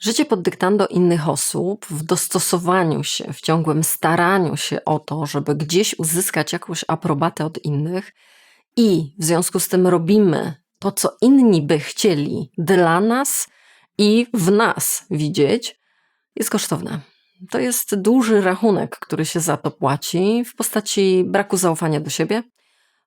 Życie pod dyktando innych osób, w dostosowaniu się, w ciągłym staraniu się o to, żeby gdzieś uzyskać jakąś aprobatę od innych, i w związku z tym robimy to, co inni by chcieli dla nas i w nas widzieć, jest kosztowne. To jest duży rachunek, który się za to płaci w postaci braku zaufania do siebie,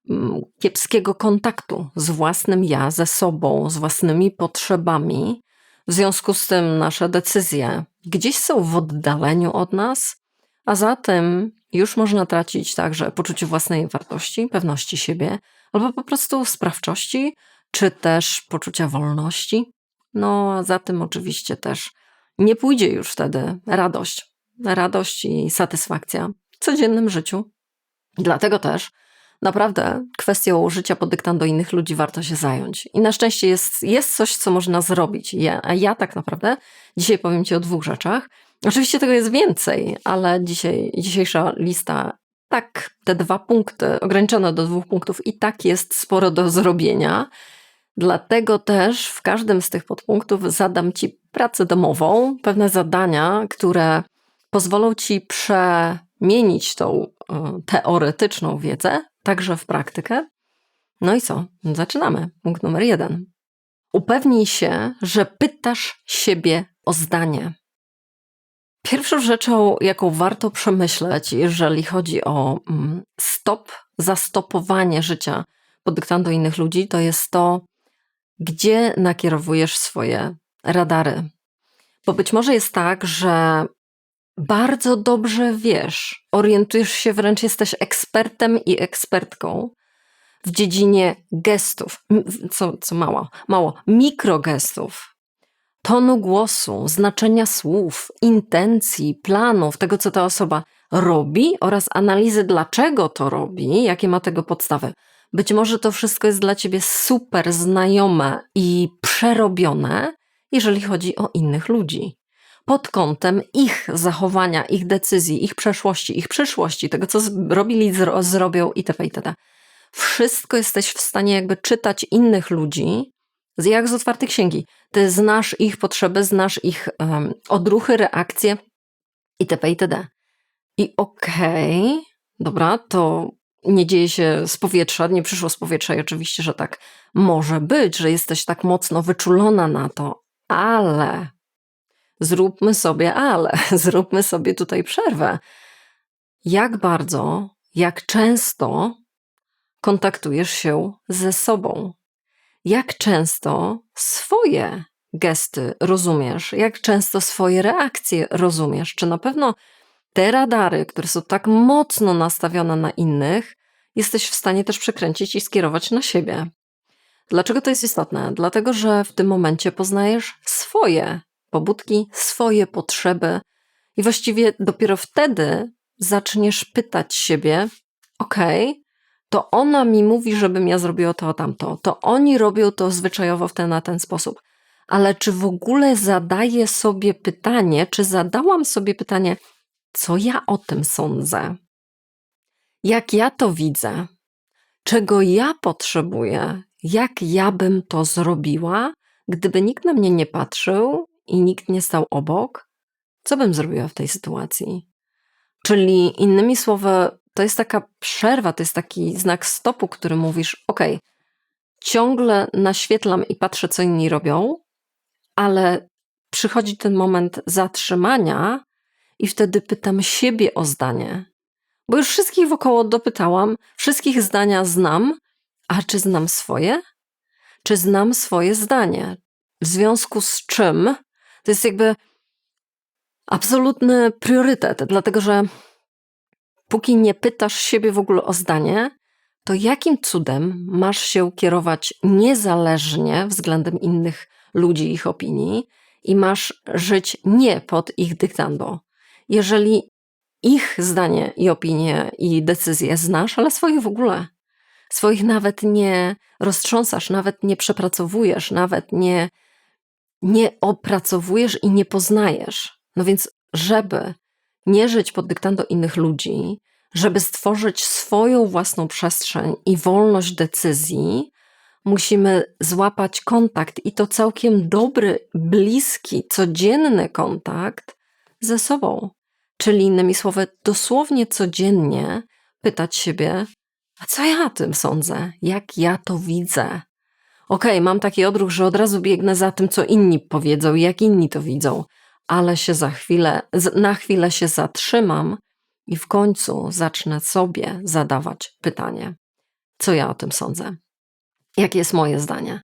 mm, kiepskiego kontaktu z własnym ja, ze sobą, z własnymi potrzebami. W związku z tym nasze decyzje gdzieś są w oddaleniu od nas, a zatem już można tracić także poczucie własnej wartości, pewności siebie, albo po prostu sprawczości, czy też poczucia wolności. No a za tym oczywiście też nie pójdzie już wtedy radość. Radość i satysfakcja w codziennym życiu. Dlatego też naprawdę kwestią życia pod dyktando innych ludzi warto się zająć. I na szczęście jest, jest coś, co można zrobić. Ja, a ja tak naprawdę dzisiaj powiem Ci o dwóch rzeczach. Oczywiście tego jest więcej, ale dzisiaj, dzisiejsza lista, tak, te dwa punkty, ograniczone do dwóch punktów, i tak jest sporo do zrobienia. Dlatego też w każdym z tych podpunktów zadam Ci pracę domową, pewne zadania, które pozwolą Ci przemienić tą e, teoretyczną wiedzę także w praktykę. No i co? Zaczynamy. Punkt numer jeden. Upewnij się, że pytasz siebie o zdanie. Pierwszą rzeczą, jaką warto przemyśleć, jeżeli chodzi o mm, stop, zastopowanie życia pod dyktando innych ludzi, to jest to, gdzie nakierowujesz swoje radary. Bo być może jest tak, że bardzo dobrze wiesz, orientujesz się, wręcz jesteś ekspertem i ekspertką w dziedzinie gestów, co, co mało, mało, mikrogestów, tonu głosu, znaczenia słów, intencji, planów, tego, co ta osoba robi oraz analizy, dlaczego to robi, jakie ma tego podstawy. Być może to wszystko jest dla ciebie super znajome i przerobione, jeżeli chodzi o innych ludzi. Pod kątem ich zachowania, ich decyzji, ich przeszłości, ich przyszłości, tego co robili, zro zrobią itp. itd. Wszystko jesteś w stanie jakby czytać innych ludzi, jak z otwartej księgi. Ty znasz ich potrzeby, znasz ich um, odruchy, reakcje itp. itd. I okej, okay, dobra, to nie dzieje się z powietrza, nie przyszło z powietrza i oczywiście, że tak może być, że jesteś tak mocno wyczulona na to, ale zróbmy sobie ale, zróbmy sobie tutaj przerwę. Jak bardzo, jak często kontaktujesz się ze sobą? Jak często swoje gesty rozumiesz? Jak często swoje reakcje rozumiesz? Czy na pewno te radary, które są tak mocno nastawione na innych, jesteś w stanie też przekręcić i skierować na siebie. Dlaczego to jest istotne? Dlatego, że w tym momencie poznajesz swoje pobudki, swoje potrzeby i właściwie dopiero wtedy zaczniesz pytać siebie: OK, to ona mi mówi, żebym ja zrobiła to, tamto, to oni robią to zwyczajowo w ten, na ten sposób. Ale czy w ogóle zadaję sobie pytanie, czy zadałam sobie pytanie, co ja o tym sądzę? Jak ja to widzę? Czego ja potrzebuję? Jak ja bym to zrobiła, gdyby nikt na mnie nie patrzył i nikt nie stał obok? Co bym zrobiła w tej sytuacji? Czyli innymi słowy, to jest taka przerwa, to jest taki znak stopu, który mówisz: OK, ciągle naświetlam i patrzę, co inni robią, ale przychodzi ten moment zatrzymania i wtedy pytam siebie o zdanie. Bo już wszystkich wokoło dopytałam, wszystkich zdania znam, a czy znam swoje? Czy znam swoje zdanie? W związku z czym to jest jakby absolutny priorytet, dlatego że póki nie pytasz siebie w ogóle o zdanie, to jakim cudem masz się kierować niezależnie względem innych ludzi, ich opinii i masz żyć nie pod ich dyktando? jeżeli ich zdanie i opinie i decyzje znasz, ale swoich w ogóle. Swoich nawet nie roztrząsasz, nawet nie przepracowujesz, nawet nie, nie opracowujesz i nie poznajesz. No więc, żeby nie żyć pod dyktando innych ludzi, żeby stworzyć swoją własną przestrzeń i wolność decyzji, musimy złapać kontakt i to całkiem dobry, bliski, codzienny kontakt ze sobą. Czyli innymi słowy, dosłownie codziennie pytać siebie, a co ja o tym sądzę? Jak ja to widzę? Okej, okay, mam taki odruch, że od razu biegnę za tym, co inni powiedzą i jak inni to widzą, ale się za chwilę, na chwilę się zatrzymam i w końcu zacznę sobie zadawać pytanie, co ja o tym sądzę? Jakie jest moje zdanie?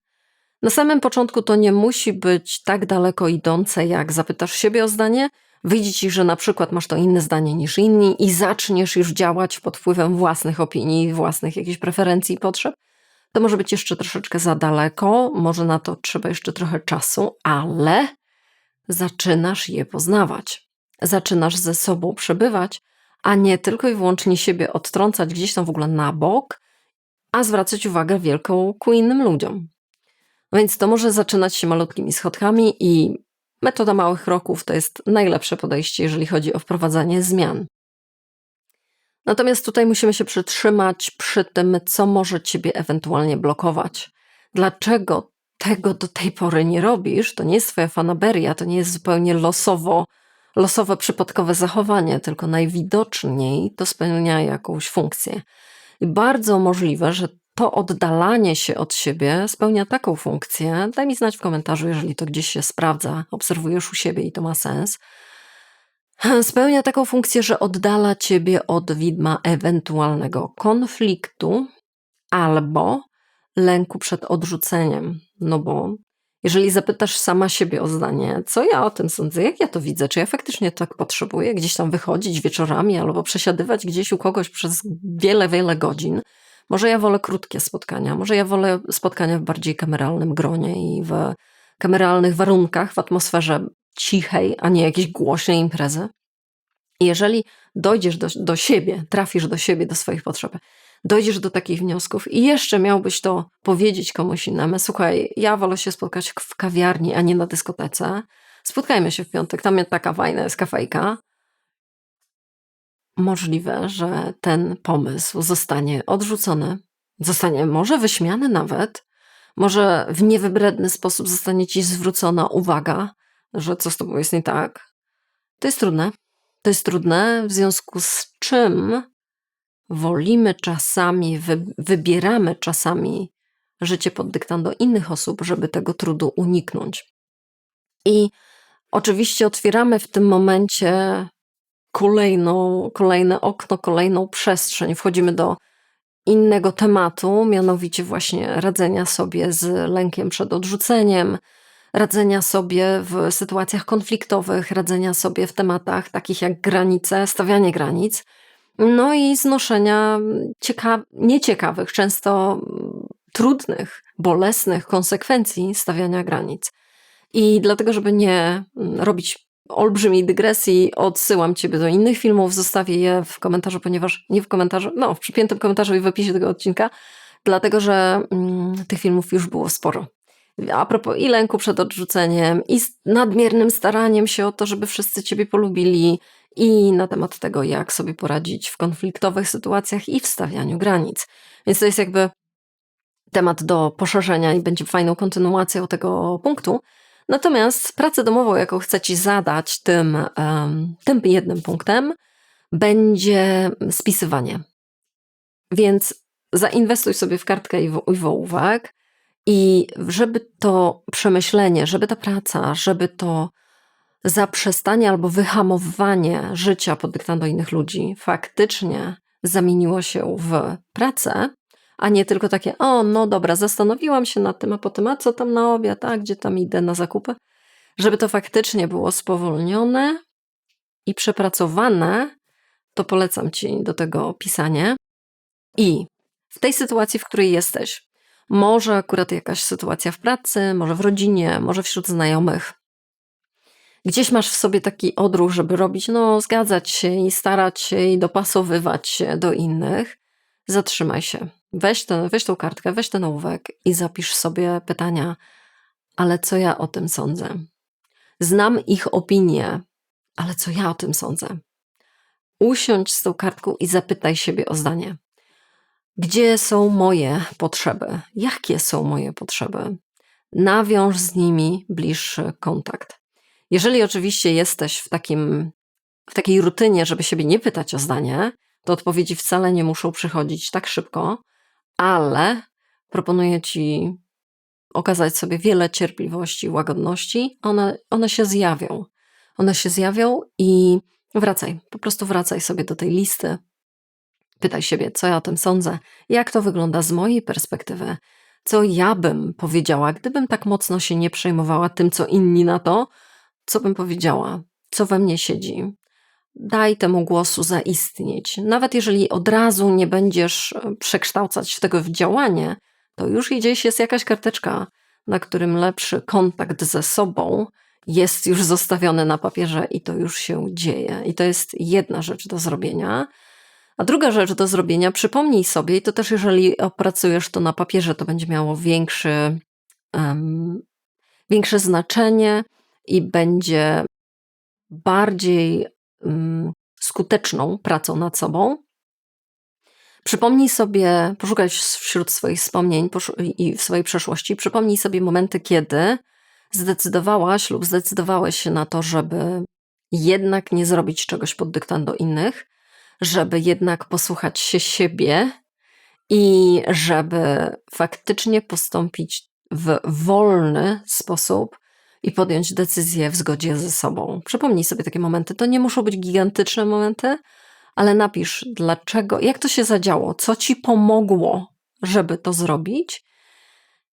Na samym początku to nie musi być tak daleko idące, jak zapytasz siebie o zdanie, wyjdzie ci, że na przykład masz to inne zdanie niż inni i zaczniesz już działać pod wpływem własnych opinii, własnych jakichś preferencji i potrzeb. To może być jeszcze troszeczkę za daleko, może na to trzeba jeszcze trochę czasu, ale zaczynasz je poznawać. Zaczynasz ze sobą przebywać, a nie tylko i wyłącznie siebie odtrącać gdzieś tam w ogóle na bok, a zwracać uwagę wielką ku innym ludziom. No więc to może zaczynać się malutkimi schodkami i metoda małych kroków to jest najlepsze podejście, jeżeli chodzi o wprowadzanie zmian. Natomiast tutaj musimy się przytrzymać przy tym, co może ciebie ewentualnie blokować. Dlaczego tego do tej pory nie robisz? To nie jest twoja fanaberia, to nie jest zupełnie losowo, losowe, przypadkowe zachowanie, tylko najwidoczniej to spełnia jakąś funkcję. I bardzo możliwe, że to oddalanie się od siebie spełnia taką funkcję. Daj mi znać w komentarzu, jeżeli to gdzieś się sprawdza, obserwujesz u siebie i to ma sens. Spełnia taką funkcję, że oddala ciebie od widma ewentualnego konfliktu albo lęku przed odrzuceniem. No bo jeżeli zapytasz sama siebie o zdanie, co ja o tym sądzę, jak ja to widzę, czy ja faktycznie tak potrzebuję gdzieś tam wychodzić wieczorami albo przesiadywać gdzieś u kogoś przez wiele, wiele godzin, może ja wolę krótkie spotkania, może ja wolę spotkania w bardziej kameralnym gronie i w kameralnych warunkach, w atmosferze cichej, a nie jakiejś głośnej imprezy. Jeżeli dojdziesz do, do siebie, trafisz do siebie, do swoich potrzeb, dojdziesz do takich wniosków i jeszcze miałbyś to powiedzieć komuś innemu, słuchaj, ja wolę się spotkać w kawiarni, a nie na dyskotece, spotkajmy się w piątek, tam jest taka fajna jest kafejka, możliwe, że ten pomysł zostanie odrzucony, zostanie może wyśmiany nawet, może w niewybredny sposób zostanie ci zwrócona uwaga, że co z tobą jest nie tak. To jest trudne. To jest trudne, w związku z czym wolimy czasami, wy, wybieramy czasami życie pod dyktando innych osób, żeby tego trudu uniknąć. I oczywiście otwieramy w tym momencie kolejną, kolejne okno, kolejną przestrzeń. Wchodzimy do innego tematu, mianowicie właśnie radzenia sobie z lękiem przed odrzuceniem, radzenia sobie w sytuacjach konfliktowych, radzenia sobie w tematach takich jak granice, stawianie granic, no i znoszenia cieka- nieciekawych, często trudnych, bolesnych konsekwencji stawiania granic. I dlatego, żeby nie robić olbrzymiej dygresji, odsyłam Ciebie do innych filmów, zostawię je w komentarzu, ponieważ nie w komentarzu, no w przypiętym komentarzu i w opisie tego odcinka, dlatego że mm, tych filmów już było sporo. A propos i lęku przed odrzuceniem, i nadmiernym staraniem się o to, żeby wszyscy Ciebie polubili, i na temat tego, jak sobie poradzić w konfliktowych sytuacjach i w stawianiu granic. Więc to jest jakby temat do poszerzenia i będzie fajną kontynuacją tego punktu. Natomiast pracę domową, jaką chcę Ci zadać tym, tym jednym punktem, będzie spisywanie. Więc zainwestuj sobie w kartkę i w ołówek i żeby to przemyślenie, żeby ta praca, żeby to zaprzestanie albo wyhamowanie życia pod dyktando innych ludzi faktycznie zamieniło się w pracę, a nie tylko takie, o, no dobra, zastanowiłam się nad tym, a potem, a co tam na obiad, a gdzie tam idę na zakupy, żeby to faktycznie było spowolnione i przepracowane, to polecam Ci do tego pisanie. I w tej sytuacji, w której jesteś, może akurat jakaś sytuacja w pracy, może w rodzinie, może wśród znajomych, gdzieś masz w sobie taki odruch, żeby robić, no, zgadzać się i starać się i dopasowywać się do innych, zatrzymaj się. Weź, ten, weź tą kartkę, weź ten ołówek i zapisz sobie pytania, ale co ja o tym sądzę? Znam ich opinie, ale co ja o tym sądzę? Usiądź z tą kartką i zapytaj siebie o zdanie. Gdzie są moje potrzeby? Jakie są moje potrzeby? Nawiąż z nimi bliższy kontakt. Jeżeli oczywiście jesteś w, takim, w takiej rutynie, żeby siebie nie pytać o zdanie, to odpowiedzi wcale nie muszą przychodzić tak szybko, ale proponuję Ci okazać sobie wiele cierpliwości, łagodności. One, one się zjawią. One się zjawią i wracaj, po prostu wracaj sobie do tej listy. Pytaj siebie, co ja o tym sądzę, jak to wygląda z mojej perspektywy, co ja bym powiedziała, gdybym tak mocno się nie przejmowała tym, co inni na to, co bym powiedziała, co we mnie siedzi. Daj temu głosu zaistnieć. Nawet jeżeli od razu nie będziesz e, przekształcać tego w działanie, to już gdzieś jest jakaś karteczka, na którym lepszy kontakt ze sobą jest już zostawiony na papierze i to już się dzieje. I to jest jedna rzecz do zrobienia. A druga rzecz do zrobienia, przypomnij sobie, i to też jeżeli opracujesz to na papierze, to będzie miało większy, um, większe znaczenie i będzie bardziej um, skuteczną pracą nad sobą. Przypomnij sobie, poszukaj wśród swoich wspomnień i w swojej przeszłości, przypomnij sobie momenty, kiedy zdecydowałaś lub zdecydowałeś się na to, żeby jednak nie zrobić czegoś pod dyktando innych, żeby jednak posłuchać się siebie i żeby faktycznie postąpić w wolny sposób i podjąć decyzję w zgodzie ze sobą. Przypomnij sobie takie momenty. To nie muszą być gigantyczne momenty, ale napisz, dlaczego, jak to się zadziało, co ci pomogło, żeby to zrobić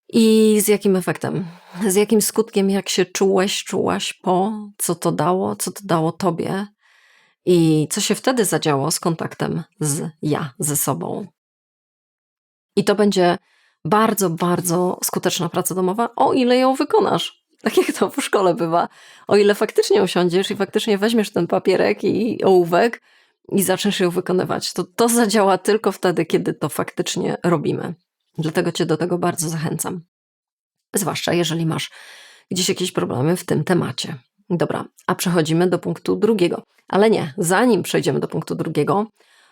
i z jakim efektem, z jakim skutkiem, jak się czułeś, czułaś po, co to dało, co to dało tobie i co się wtedy zadziało z kontaktem z ja, ze sobą. I to będzie bardzo, bardzo skuteczna praca domowa, o ile ją wykonasz. Tak jak to w szkole bywa. O ile faktycznie usiądziesz i faktycznie weźmiesz ten papierek i ołówek i zaczniesz ją wykonywać, to to zadziała tylko wtedy, kiedy to faktycznie robimy. Dlatego Cię do tego bardzo zachęcam. Zwłaszcza jeżeli masz gdzieś jakieś problemy w tym temacie. Dobra, a przechodzimy do punktu drugiego. Ale nie, zanim przejdziemy do punktu drugiego,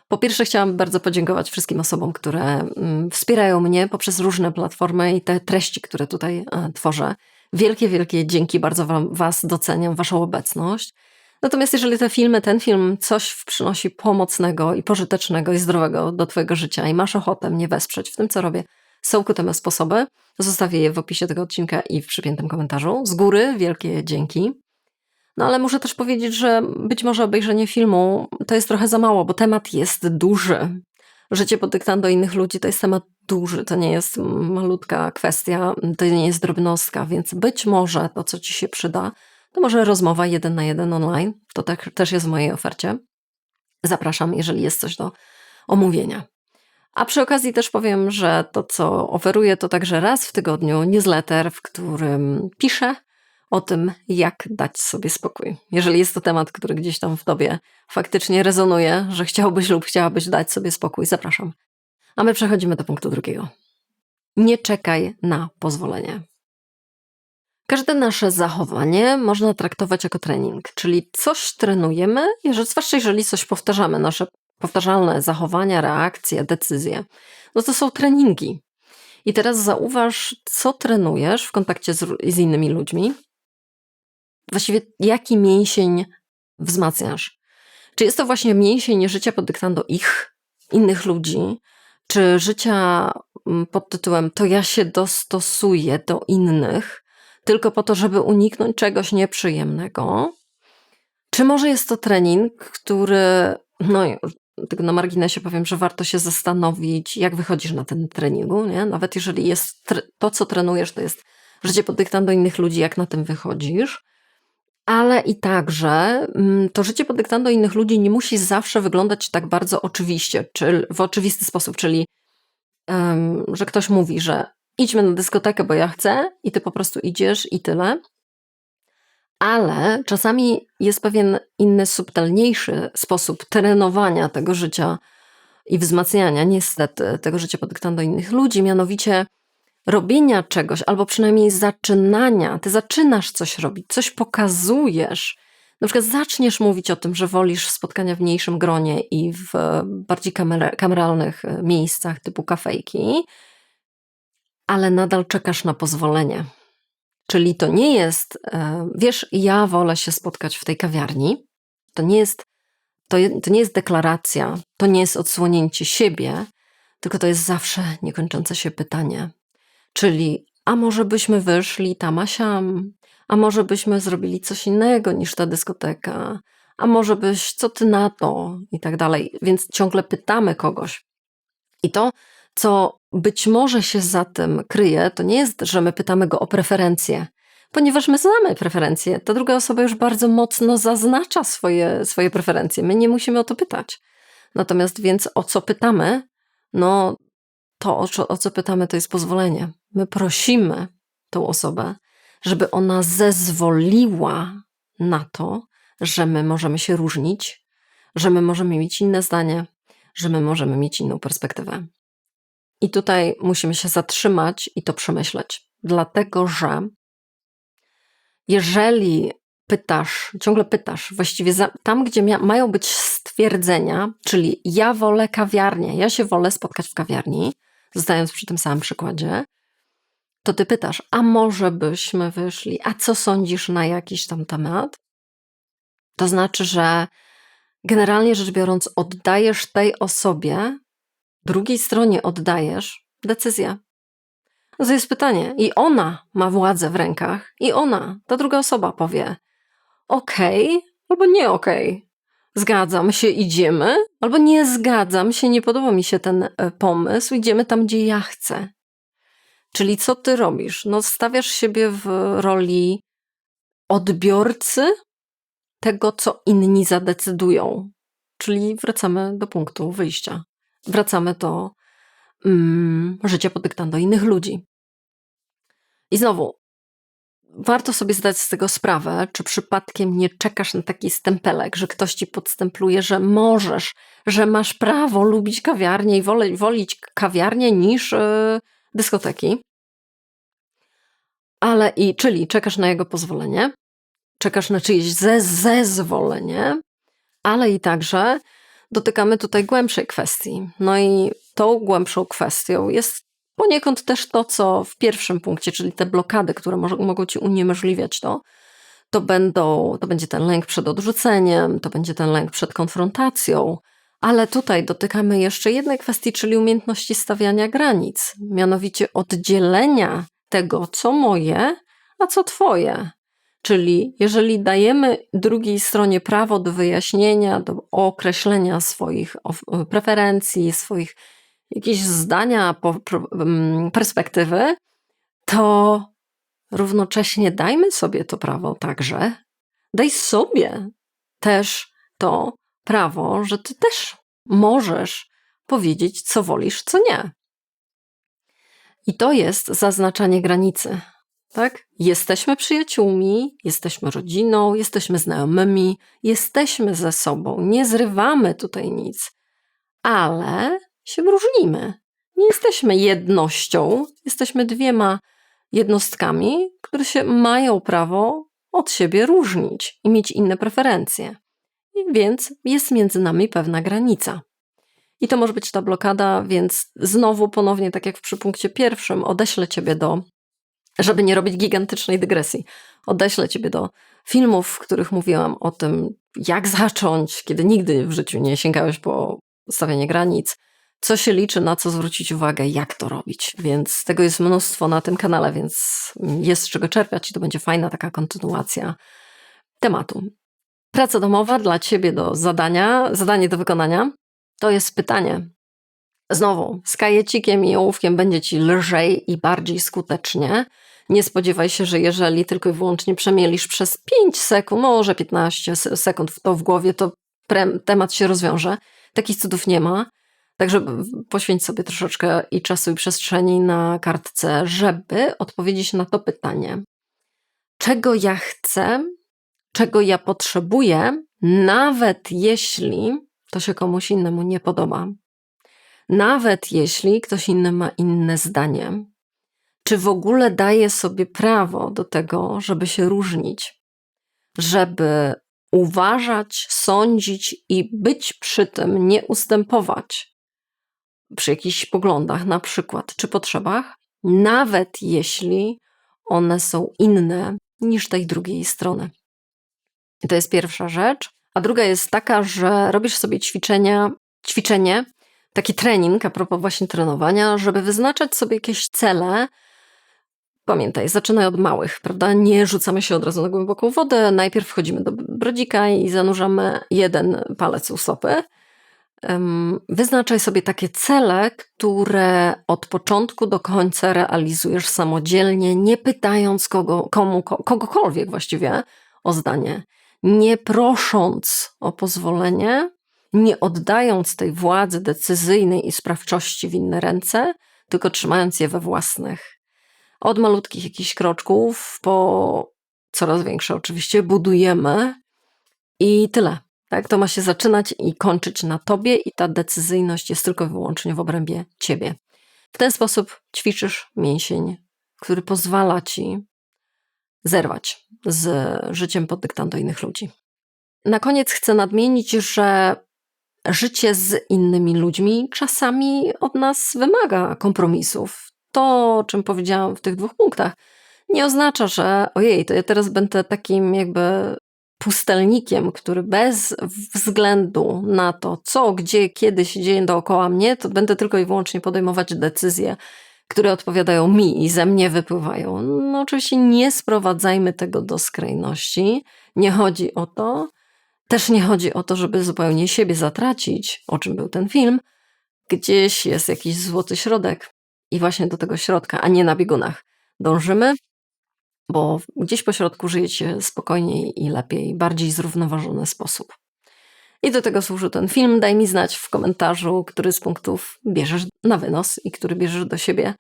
po pierwsze chciałam bardzo podziękować wszystkim osobom, które mm, wspierają mnie poprzez różne platformy i te treści, które tutaj e, tworzę. Wielkie, wielkie dzięki, bardzo wam, Was doceniam, Waszą obecność. Natomiast jeżeli te filmy, ten film coś przynosi pomocnego i pożytecznego i zdrowego do Twojego życia i masz ochotę mnie wesprzeć w tym, co robię, są ku temu sposoby. Zostawię je w opisie tego odcinka i w przypiętym komentarzu. Z góry wielkie dzięki. No ale muszę też powiedzieć, że być może obejrzenie filmu to jest trochę za mało, bo temat jest duży. Życie pod dyktando innych ludzi to jest temat duży, to nie jest malutka kwestia, to nie jest drobnostka, więc być może to, co Ci się przyda, to może rozmowa jeden na jeden online. To tak, też jest w mojej ofercie. Zapraszam, jeżeli jest coś do omówienia. A przy okazji też powiem, że to, co oferuję, to także raz w tygodniu newsletter, w którym piszę o tym, jak dać sobie spokój. Jeżeli jest to temat, który gdzieś tam w tobie faktycznie rezonuje, że chciałbyś lub chciałabyś dać sobie spokój, zapraszam. A my przechodzimy do punktu drugiego. Nie czekaj na pozwolenie. Każde nasze zachowanie można traktować jako trening, czyli coś trenujemy, zwłaszcza jeżeli coś powtarzamy, nasze powtarzalne zachowania, reakcje, decyzje, no to są treningi. I teraz zauważ, co trenujesz w kontakcie z, z innymi ludźmi. Właściwie jaki mięsień wzmacniasz? Czy jest to właśnie mięsień życia pod dyktando ich, innych ludzi, czy życia mm, pod tytułem to ja się dostosuję do innych, tylko po to, żeby uniknąć czegoś nieprzyjemnego? Czy może jest to trening, który, no tylko na marginesie powiem, że warto się zastanowić, jak wychodzisz na ten treningu, nie? Nawet jeżeli jest to, co trenujesz, to jest życie pod dyktando innych ludzi, jak na tym wychodzisz. Ale i także mm, to życie pod dyktando innych ludzi nie musi zawsze wyglądać tak bardzo oczywiście, czy w oczywisty sposób, czyli um, że ktoś mówi, że idźmy na dyskotekę, bo ja chcę, i ty po prostu idziesz i tyle. Ale czasami jest pewien inny, subtelniejszy sposób trenowania tego życia i wzmacniania, niestety, tego życia podyktando innych ludzi, mianowicie robienia czegoś, albo przynajmniej zaczynania. Ty zaczynasz coś robić, coś pokazujesz, na przykład zaczniesz mówić o tym, że wolisz spotkania w mniejszym gronie i w bardziej kamer kameralnych e, miejscach typu kafejki, ale nadal czekasz na pozwolenie. Czyli to nie jest, e, wiesz, ja wolę się spotkać w tej kawiarni. To nie jest, to, to nie jest deklaracja, to nie jest odsłonięcie siebie, tylko to jest zawsze niekończące się pytanie. Czyli, a może byśmy wyszli tam a siam, a może byśmy zrobili coś innego niż ta dyskoteka, a może byś, co ty na to i tak dalej. Więc ciągle pytamy kogoś. I to, co być może się za tym kryje, to nie jest, że my pytamy go o preferencje, ponieważ my znamy preferencje. Ta druga osoba już bardzo mocno zaznacza swoje, swoje preferencje. My nie musimy o to pytać. Natomiast więc o co pytamy? No, to o co, o co pytamy, to jest pozwolenie. My prosimy tą osobę, żeby ona zezwoliła na to, że my możemy się różnić, że my możemy mieć inne zdanie, że my możemy mieć inną perspektywę. I tutaj musimy się zatrzymać i to przemyśleć, dlatego że jeżeli pytasz, ciągle pytasz, właściwie za, tam, gdzie mia, mają być stwierdzenia, czyli ja wolę kawiarnię, ja się wolę spotkać w kawiarni, zostając przy tym samym przykładzie, to ty pytasz, a może byśmy wyszli, a co sądzisz na jakiś tam temat? To znaczy, że generalnie rzecz biorąc, oddajesz tej osobie, drugiej stronie oddajesz decyzję. No to jest pytanie. I ona ma władzę w rękach, i ona, ta druga osoba powie: okej, okay, albo nie okej. Okay. Zgadzam się, idziemy, albo nie zgadzam się, nie podoba mi się ten e, pomysł, idziemy tam, gdzie ja chcę. Czyli co ty robisz? No, stawiasz siebie w roli odbiorcy tego, co inni zadecydują. Czyli wracamy do punktu wyjścia. Wracamy do mm, życia podyktando innych ludzi. I znowu, warto sobie zdać z tego sprawę, czy przypadkiem nie czekasz na taki stempelek, że ktoś ci podstempluje, że możesz, że masz prawo lubić kawiarnię i woli, wolić kawiarnię niż yy, dyskoteki. Ale i, czyli czekasz na jego pozwolenie, czekasz na czyjeś ze, zezwolenie, ale i także dotykamy tutaj głębszej kwestii. No i tą głębszą kwestią jest poniekąd też to, co w pierwszym punkcie, czyli te blokady, które może, mogą ci uniemożliwiać to, to, będą, to będzie ten lęk przed odrzuceniem, to będzie ten lęk przed konfrontacją, ale tutaj dotykamy jeszcze jednej kwestii, czyli umiejętności stawiania granic, mianowicie oddzielenia tego, co moje, a co twoje. Czyli jeżeli dajemy drugiej stronie prawo do wyjaśnienia, do określenia swoich preferencji, swoich jakieś zdania, mm, perspektywy, to równocześnie dajmy sobie to prawo także. Daj sobie też to prawo, że ty też możesz powiedzieć, co wolisz, co nie. I to jest zaznaczanie granicy. Tak? Jesteśmy przyjaciółmi, jesteśmy rodziną, jesteśmy znajomymi, jesteśmy ze sobą, nie zrywamy tutaj nic, ale się różnimy. Nie jesteśmy jednością, jesteśmy dwiema jednostkami, które się mają prawo od siebie różnić i mieć inne preferencje. I więc jest między nami pewna granica. I to może być ta blokada, więc znowu ponownie, tak jak w przypunkcie pierwszym, odeślę ciebie do, żeby nie robić gigantycznej dygresji, odeślę ciebie do filmów, w których mówiłam o tym, jak zacząć, kiedy nigdy w życiu nie sięgałeś po stawianie granic, co się liczy, na co zwrócić uwagę, jak to robić. Więc tego jest mnóstwo na tym kanale, więc jest z czego czerpać i to będzie fajna taka kontynuacja tematu. Praca domowa dla ciebie do zadania, zadanie do wykonania to jest pytanie. Znowu, z kajecikiem i ołówkiem będzie ci lżej i bardziej skutecznie. Nie spodziewaj się, że jeżeli tylko i wyłącznie przemielisz przez 5 sekund, może 15 sekund to w głowie, to temat się rozwiąże. Takich cudów nie ma. Także poświęć sobie troszeczkę i czasu, i przestrzeni na kartce, żeby odpowiedzieć na to pytanie. Czego ja chcę, czego ja potrzebuję, nawet jeśli to się komuś innemu nie podoba. Nawet jeśli ktoś inny ma inne zdanie. Czy w ogóle daje sobie prawo do tego, żeby się różnić, żeby uważać, sądzić i być przy tym, nie ustępować przy jakichś poglądach, na przykład, czy potrzebach, nawet jeśli one są inne niż tej drugiej strony. I to jest pierwsza rzecz. A druga jest taka, że robisz sobie ćwiczenia, ćwiczenie, taki trening a propos właśnie trenowania, żeby wyznaczać sobie jakieś cele. Pamiętaj, zaczynaj od małych, prawda? Nie rzucamy się od razu na głęboką wodę. Najpierw wchodzimy do brodzika i zanurzamy jeden palec u stopy. Wyznaczaj sobie takie cele, które od początku do końca realizujesz samodzielnie, nie pytając kogo, komu, ko- kogokolwiek właściwie o zdanie, nie prosząc o pozwolenie, nie oddając tej władzy decyzyjnej i sprawczości w inne ręce, tylko trzymając je we własnych. Od malutkich jakichś kroczków po coraz większe oczywiście budujemy i tyle. Tak, to ma się zaczynać i kończyć na tobie, i ta decyzyjność jest tylko i wyłącznie w obrębie ciebie. W ten sposób ćwiczysz mięsień, który pozwala ci zerwać z życiem pod dyktando innych ludzi. Na koniec chcę nadmienić, że życie z innymi ludźmi czasami od nas wymaga kompromisów. To, o czym powiedziałam w tych dwóch punktach, nie oznacza, że ojej, to ja teraz będę takim jakby pustelnikiem, który bez względu na to, co, gdzie, kiedy się dzieje dookoła mnie, to będę tylko i wyłącznie podejmować decyzje, które odpowiadają mi i ze mnie wypływają. No oczywiście nie sprowadzajmy tego do skrajności. Nie chodzi o to. Też nie chodzi o to, żeby zupełnie siebie zatracić, o czym był ten film. Gdzieś jest jakiś złoty środek i właśnie do tego środka, a nie na biegunach. Dążymy, bo gdzieś po środku żyjecie spokojniej i lepiej, bardziej zrównoważony sposób. I do tego służy ten film. Daj mi znać w komentarzu, który z punktów bierzesz na wynos i który bierzesz do siebie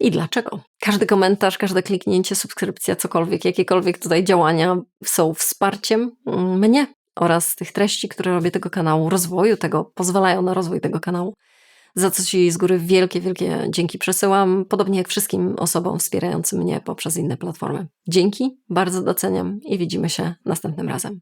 i dlaczego. Każdy komentarz, każde kliknięcie, subskrypcja, cokolwiek, jakiekolwiek tutaj działania są wsparciem mnie oraz tych treści, które robię tego kanału, rozwoju tego, pozwalają na rozwój tego kanału. Za co Ci z góry wielkie, wielkie dzięki przesyłam, podobnie jak wszystkim osobom wspierającym mnie poprzez inne platformy. Dzięki, bardzo doceniam i widzimy się następnym razem.